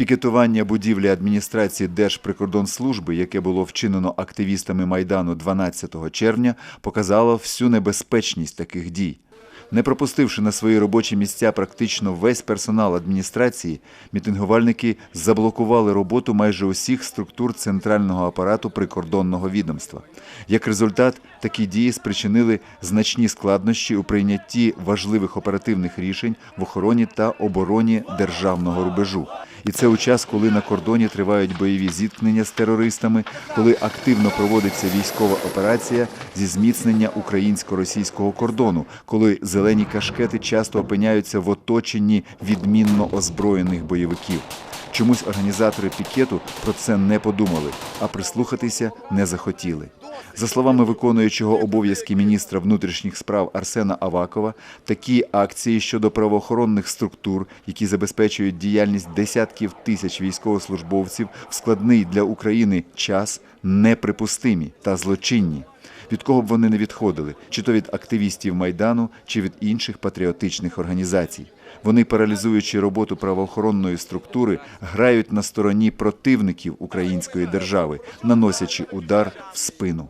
Пікетування будівлі адміністрації Держприкордонслужби, яке було вчинено активістами Майдану 12 червня, показало всю небезпечність таких дій. Не пропустивши на свої робочі місця практично весь персонал адміністрації, мітингувальники заблокували роботу майже усіх структур центрального апарату прикордонного відомства. Як результат, такі дії спричинили значні складнощі у прийнятті важливих оперативних рішень в охороні та обороні державного рубежу. І це у час, коли на кордоні тривають бойові зіткнення з терористами, коли активно проводиться військова операція зі зміцнення українсько-російського кордону, коли зелені кашкети часто опиняються в оточенні відмінно озброєних бойовиків. Чомусь організатори пікету про це не подумали, а прислухатися не захотіли. За словами виконуючого обов'язки міністра внутрішніх справ Арсена Авакова, такі акції щодо правоохоронних структур, які забезпечують діяльність десятків тисяч військовослужбовців в складний для України час, неприпустимі та злочинні. Від кого б вони не відходили, чи то від активістів майдану, чи від інших патріотичних організацій. Вони, паралізуючи роботу правоохоронної структури, грають на стороні противників української держави, наносячи удар в спину.